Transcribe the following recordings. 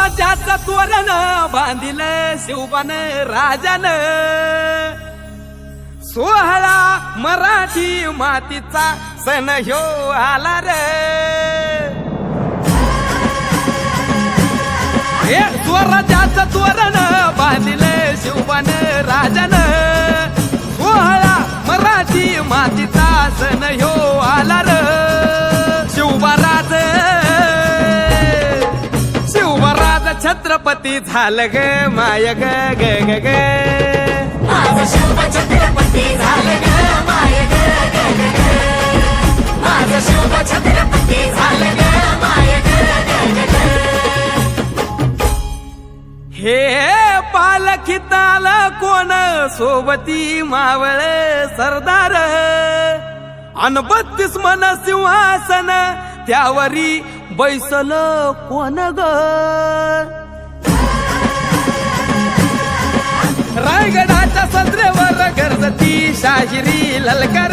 स्वराज्याचं तोरण बांधिल शिवबान राजन. सोहळा मराठी मातीचा सण ह्यो आला रे. हे तोरण छत्रपती झालं ग माय ग ग ग ग छत्रपती झालं ग माय ग ग ग ग. माझं शिव छत्रपती झालं ग माय ग ग ग ग. हे पालखीत आलं कोण सोबती मावळ सरदार अन बत्तीस मन सिंहासन त्यावरी बैसल कोण ग रायगडाच्या सदरेवर गरजती शाहिरी ललकार.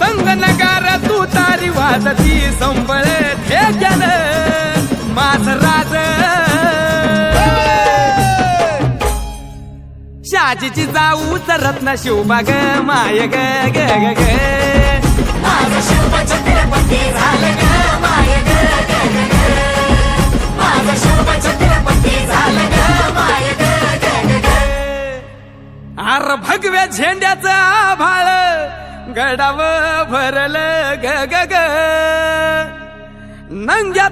संगनगार तू तारी वाजती संबळ ठेक्यान. माझ राज. शाजीची जाऊ रत्न शिवबा ग माय ग ग ग. अर भगव्या झेंड्याचं आभाळ गडाव भरल ग ग ग. नंग्यात